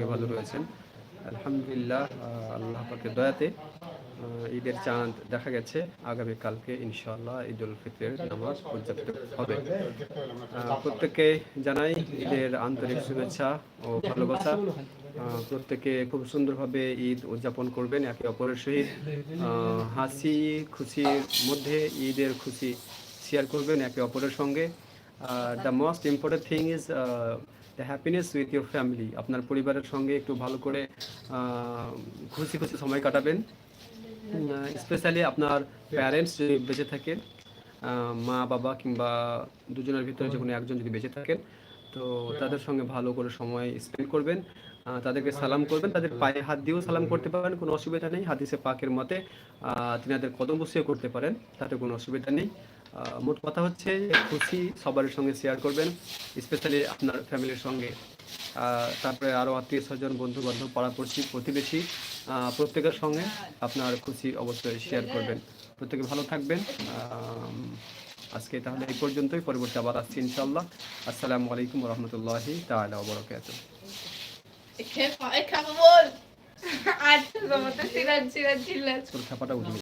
ভাগে ভালো রয়েছেন। আলহামদুলিল্লাহ আল্লাহ পাকের দয়াতে ঈদের চাঁদ দেখা গেছে। আগামীকালকে ইনশাআল্লাহ ঈদ উল ফিতরের নামাজ উদযাপিত হবে। প্রত্যেককে জানাই ঈদের আন্তরিক শুভেচ্ছা ও ভালোবাসা। প্রত্যেকে খুব সুন্দরভাবে ঈদ উদযাপন করবেন, একে অপরের সহিত। হাসি খুশির মধ্যে ঈদের খুশি শেয়ার করবেন, একে অপরের সঙ্গে। The most important thing is the happiness with your family আপনার পরিবারের সঙ্গে একটু ভালো করে খুশি খুশি সময় কাটাবেন। স্পেশালি আপনার প্যারেন্টস যদি বেঁচে থাকেন মা, বাবা কিংবা দুজনের ভিতরে যে কোনো একজন যদি বেঁচে থাকেন, তো তাদের সঙ্গে ভালো করে সময় স্পেন্ড করবেন। তাদেরকে সালাম করবেন। তাদের পায়ে হাত দিয়েও সালাম করতে পারেন, কোনো অসুবিধা নেই। হাদিসে পাকের মতে তিনাদের কদম বসিয়ে করতে পারেন, তাতে কোনো অসুবিধা নেই। মোট কথা হচ্ছে খুশি সবার সঙ্গে শেয়ার করবেন স্পেশালি আপনার ফ্যামিলির সঙ্গে। তারপরে আরও আত্মীয় স্বজন বন্ধু বান্ধব পাড়াপড়শি প্রতিবেশী প্রত্যেকের সঙ্গে আপনার খুশি অবশ্যই শেয়ার করবেন। প্রত্যেকে ভালো থাকবেন। আজকে তাহলে এই পর্যন্তই। পরবর্তী আবার আসছি ইনশাল্লাহ আসসালামু আলাইকুম রহমতুল্লাহি Ziel. তোর খাপাটা উঠে